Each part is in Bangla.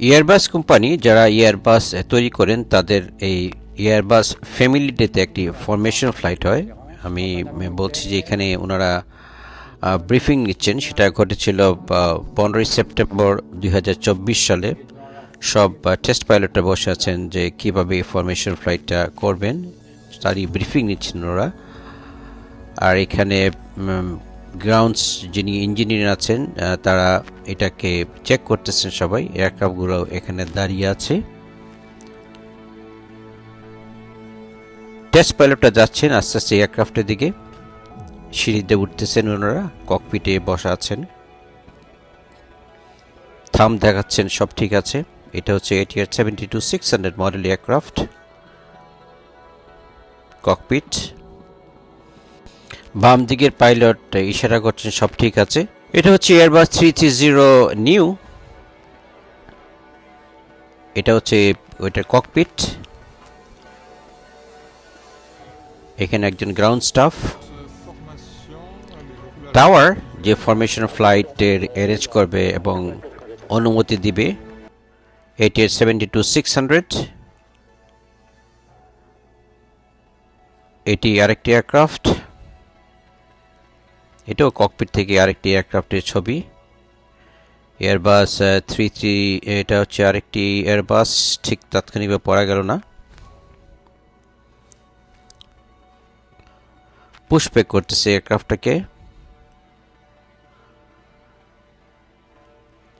এয়ারবাস কোম্পানি যারা এয়ারবাস তৈরি করেন, তাদের এই এয়ারবাস ফ্যামিলি ডেতে একটি ফরমেশন ফ্লাইট হয়। আমি বলছি যে এখানে ওনারা ব্রিফিং নিচ্ছেন। সেটা ঘটেছিল পনেরোই সেপ্টেম্বর দুই হাজার চব্বিশ সালে। সব টেস্ট পাইলটরা বসে আছেন যে কীভাবে ফরমেশন ফ্লাইটটা করবেন। তারই ব্রিফিং নিচ্ছেন ওরা। আর এখানে গ্রাউন্ডস যিনি ইঞ্জিনিয়ার আছেন তারা এটাকে চেক করতেছেন সবাই। এয়ারক্রাফটগুলো এখানে দাঁড়িয়ে আছে। টেস্ট পাইলটরা যাচ্ছেন আস্তে আস্তে এয়ারক্রাফটের দিকে। সিঁড়িতে উঠতেছেন ওনারা ককপিটে বসা আছেন। থাম দেখাচ্ছেন, সব ঠিক আছে। এটা হচ্ছে ATR seventy two six hundred model aircraft cockpit বাম দিকের পাইলট ইশারা করছেন, সব ঠিক আছে। এটা হচ্ছে Airbus three three zero new এটা হচ্ছে ওইটার ককপিট এখানে একজন গ্রাউন্ড স্টাফ টাওয়ার যে ফরমেশন ফ্লাইটের অ্যারেঞ্জ করবে এবং অনুমতি দিবে। এটি সেভেন্টি টু সিক্স হান্ড্রেড এটি আরেকটি এয়ারক্রাফট এটাও ককপিট থেকে আরেকটি এয়ারক্রাফটের ছবি। এয়ারবাস থ্রি থ্রি এটা হচ্ছে আরেকটি এয়ারবাস ঠিক তাৎক্ষণিকভাবে পড়া গেল না। পুশব্যাক করতেছে এয়ারক্রাফটটাকে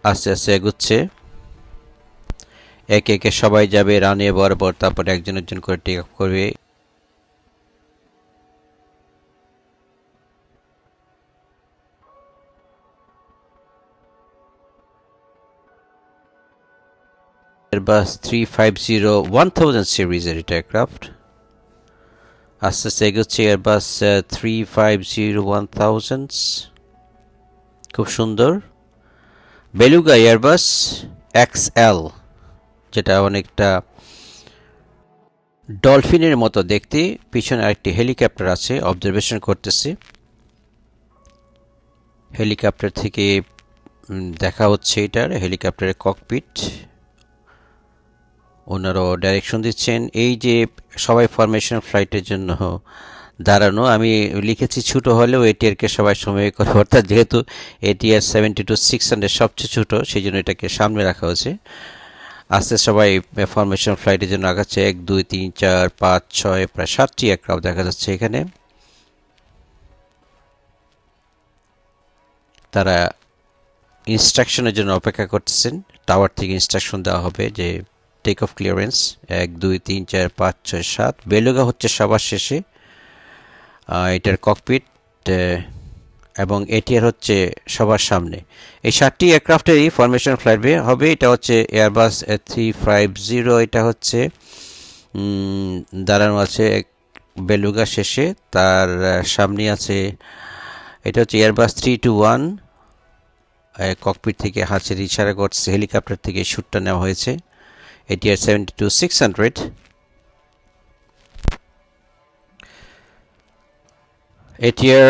আস্তে আস্তে এগুচ্ছে। একে একে সবাই যাবে, রানে, বরাবর, তারপরে একজন একজন করে টেক অফ করবে। Airbus three five zero one thousand আস্তে আস্তে এগোচ্ছে Airbus three five zero one thousands খুব সুন্দর। বেলুগা এয়ারবাস এক্স এল যেটা অনেকটা ডলফিনের মতো দেখতে। পিছনে আরেকটি হেলিকপ্টার আছে অবজারভেশন করতেছে। হেলিকপ্টার থেকে দেখা হচ্ছে এটার, হেলিকপ্টারের ককপিট ওনারাও ডাইরেকশন দিচ্ছেন। এই যে সবাই ফরমেশন ফ্লাইটের জন্য দাঁড়ানো, আমি লিখেছি ছোটো হলেও এটিআরকে সবাই সময় করে, অর্থাৎ যেহেতু ATR seventy two six hundred সবচেয়ে ছোটো সেই জন্য এটাকে সামনে রাখা হয়েছে। আস্তে সবাই ফরমেশন ফ্লাইটের জন্য আগাচ্ছে। এক, দুই, তিন, চার, পাঁচ, ছয়, প্রায় সাতটি এয়ারক্রাফট দেখা যাচ্ছে এখানে। তারা ইনস্ট্রাকশনের জন্য অপেক্ষা করতেছেন। টাওয়ার থেকে ইনস্ট্রাকশন দেওয়া হবে যে টেক অফ ক্লিয়ারেন্স এক, দুই, তিন, চার, পাঁচ, ছয়, সাত। বেলুগা হচ্ছে সবার শেষে এটার ককপিট এবং এটিআর হচ্ছে সবার সামনে। এই সাতটি এয়ারক্রাফটেরই ফরমেশন ফ্লাইট হবে। এটা হচ্ছে এয়ারবাস থ্রি ফাইভ জিরো এটা হচ্ছে দাঁড়ানো আছে এক বেলুগা শেষে। তার সামনে আছে, এটা হচ্ছে Airbus three two one cockpit থেকে হাঁচের ইশারা করছে হেলিকপ্টার থেকে শ্যুটটা নেওয়া হয়েছে। Six hundred ATR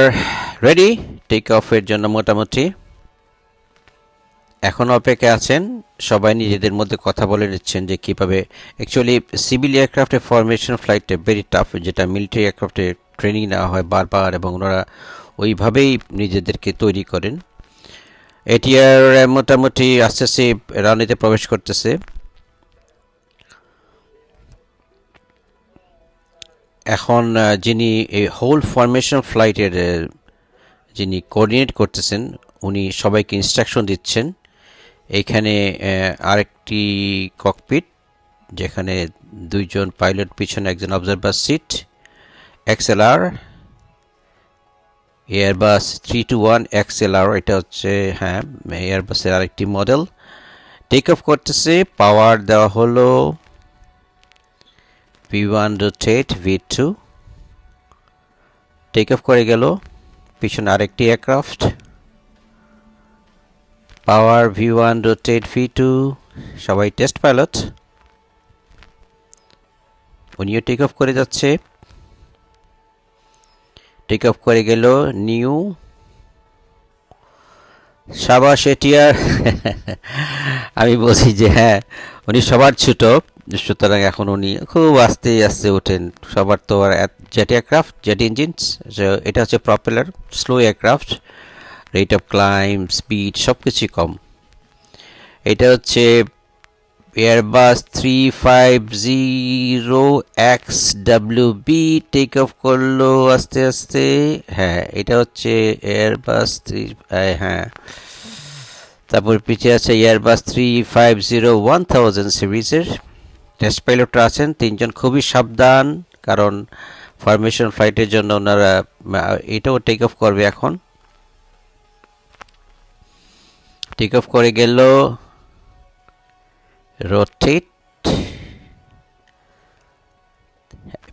ready take অফের জন্য মোটামুটি। এখন অপেক্ষা আছেন, সবাই নিজেদের মধ্যে কথা বলে নিচ্ছেন যে কীভাবে অ্যাকচুয়ালি সিভিল এয়ারক্রাফটের ফরমেশন ফ্লাইটটা ভেরি টাফ যেটা মিলিটারি এয়ারক্রাফটে ট্রেনিং নেওয়া হয় বারবার এবং ওনারা ওইভাবেই নিজেদেরকে তৈরি করেন। এটিআর মোটামুটি আস্তে আস্তে রানিতে প্রবেশ করতেছে। এখন যিনি এই হোল ফরমেশন ফ্লাইটের যিনি কোঅর্ডিনেট করতেছেন, উনি সবাইকে ইনস্ট্রাকশন দিচ্ছেন। এইখানে আরেকটি ককপিট যেখানে দুইজন পাইলট পিছনে একজন observer seat XLR Airbus three two one XLR এটা হচ্ছে হ্যাঁ এয়ারবাসের আরেকটি মডেল টেক অফ করতেছে পাওয়ার দেওয়া হলো V one rotate V two take off করে গেল। পিছনে আরেকটি aircraft power V one rotate V two সবাই টেস্ট পাইলট উনিও টেক অফ করে যাচ্ছে। টেক অফ করে গেল নিউ সাবাস এটিয়ার। আমি বলছি যে হ্যাঁ উনি সবার ছোট। সুতরাং এখন উনি খুব আস্তে আস্তে ওঠেন। সবার তো আর জেট এয়ারক্রাফট জেট ইঞ্জিনস এটা হচ্ছে propeller slow aircraft rate of climb speed সব কিছুই কম। এটা হচ্ছে Airbus three five zero X W B take off করল আস্তে আস্তে। হ্যাঁ এটা হচ্ছে এয়ারবাস থ্রি হ্যাঁ। তারপর পিছিয়ে আছে Airbus three five zero one thousand সিরিজের টেস্ট পাইলটরা আছেন, তিনজন খুবই সাবধান, কারণ ফরমেশন ফ্লাইটের জন্য ওনারা এটাও টেক অফ করবে এখন। টেক অফ করে গেল রোটেট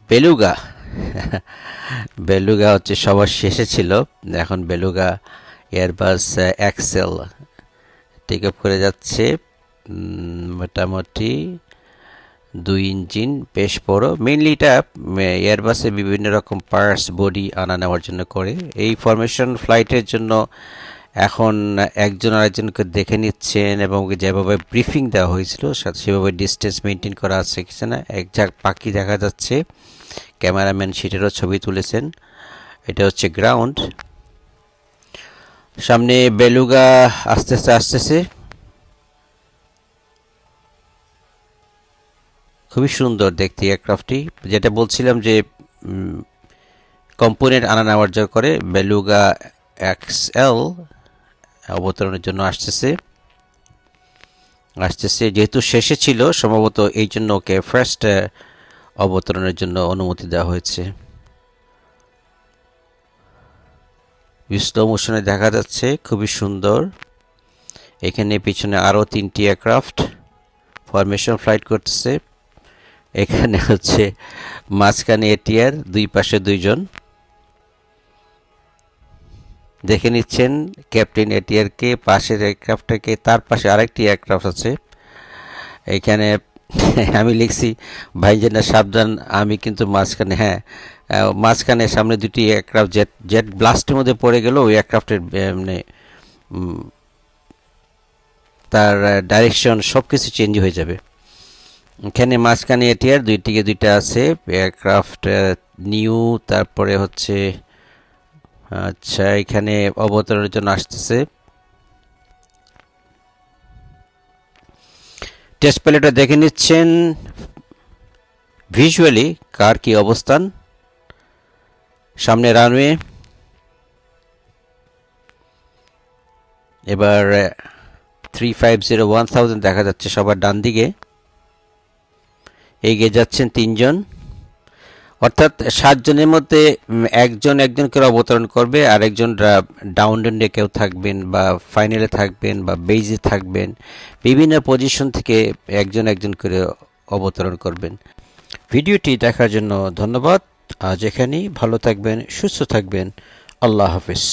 বেলুগা বেলুগা হচ্ছে সবার শেষে ছিল, এখন Beluga Airbus XL take off করে যাচ্ছে মোটামুটি। দুই ইঞ্জিন, বেশ বড়। মেইনলি এটা এয়ারবাসে বিভিন্ন রকম পার্টস বডি আনা নেওয়ার জন্য করে। এই ফরমেশন ফ্লাইটের জন্য এখন একজন আরেকজনকে দেখে নিচ্ছেন এবং যেভাবে ব্রিফিং দেওয়া হয়েছিল সেভাবে ডিস্টেন্স মেনটেন করা আছে কিছু না এক ঝাঁক পাখি দেখা যাচ্ছে। ক্যামেরাম্যান সেটারও ছবি তুলেছেন। এটা হচ্ছে গ্রাউন্ড সামনে বেলুগা আস্তে আস্তে আসতেছে খুবই সুন্দর দেখতে এয়ারক্রাফটটি। যেটা বলছিলাম যে কম্পোনেন্ট আনা নেওয়ার জন্য করে, বেলুগা এক্সএল অবতরণের জন্য আসতেছে। আসতেছে, যেহেতু শেষে ছিল, সম্ভবত এই জন্য ওকে ফার্স্ট অবতরণের জন্য অনুমতি দেওয়া হয়েছে। স্লো মোশনে দেখা যাচ্ছে, খুবই সুন্দর। এখানে পিছনে আরও তিনটি এয়ারক্রাফট ফরমেশন ফ্লাইট করতেছে। এখানে হচ্ছে মাঝখানে এটিআর, দুই পাশে দুইজন। দেখে নিচ্ছেন ক্যাপ্টেন এটিআরকে পাশের এয়ারক্রাফটটাকে তার পাশে আরেকটি এয়ারক্রাফট আছে। এখানে আমি লিখছি ভাইজানা সাবধান, আমি কিন্তু মাঝখানে হ্যাঁ মাঝখানে সামনে দুটি এয়ারক্রাফট জেট জেট ব্লাস্টের মধ্যে পড়ে গেল, ওই এয়ারক্রাফটের মানে তার ডাইরেকশন সব কিছু চেঞ্জ হয়ে যাবে। এখানে মাঝখানে এটিআর দুইটিকে দুইটা আছে, এয়ারক্রাফট নিউ, তারপরে হচ্ছে আচ্ছা এখানে অবতরণের জন্য আসতেছে। টেস্ট প্যালেটটা দেখে নিচ্ছেন ভিজুয়ালি কার কি অবস্থান। সামনে রানওয়ে এবার three five zero one thousand দেখা যাচ্ছে সবার ডান দিকে এগিয়ে যাচ্ছেন তিনজন। অর্থাৎ সাতজনের মধ্যে একজন একজন করে অবতরণ করবে, আর একজন ডাউন ডে কেউ থাকবেন বা ফাইনালে থাকবেন বা বেইজে থাকবেন। বিভিন্ন পজিশন থেকে একজন একজন করে অবতরণ করবেন। ভিডিওটি দেখার জন্য ধন্যবাদ। আজ এখানেই। ভালো থাকবেন, সুস্থ থাকবেন। আল্লাহ হাফিজ।